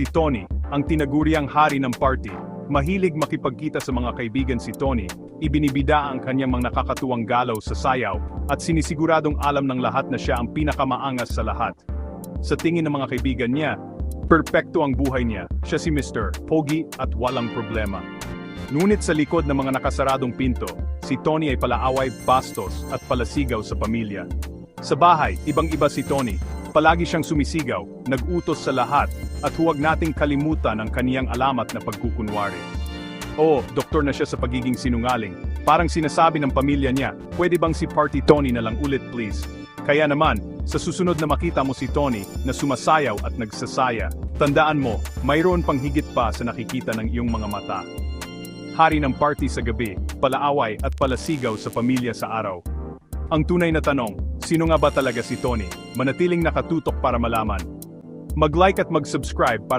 Si Tony, ang tinaguriang hari ng party, mahilig makipagkita sa mga kaibigan si Tony, ibinibida ang kanyang mga nakakatuwang galaw sa sayaw, at sinisiguradong alam ng lahat na siya ang pinakamaangas sa lahat. Sa tingin ng mga kaibigan niya, perpekto ang buhay niya, siya si Mr. Pogi at walang problema. Ngunit sa likod ng mga nakasaradong pinto, si Tony ay palaaway, bastos at palasigaw sa pamilya. Sa bahay, ibang-iba si Tony. Palagi siyang sumisigaw, nag-utos sa lahat, at huwag nating kalimutan ang kaniyang alamat na pagkukunwari. Oo, doktor na siya sa pagiging sinungaling. Parang sinasabi ng pamilya niya, pwede bang si Party Tony na lang ulit please? Kaya naman, sa susunod na makita mo si Tony na sumasayaw at nagsasaya, tandaan mo, mayroon pang higit pa sa nakikita ng iyong mga mata. Hari ng party sa gabi, palaaway at palasigaw sa pamilya sa araw. Ang tunay na tanong, sino nga ba talaga si Tony? Manatiling nakatutok para malaman. Mag-like at mag-subscribe para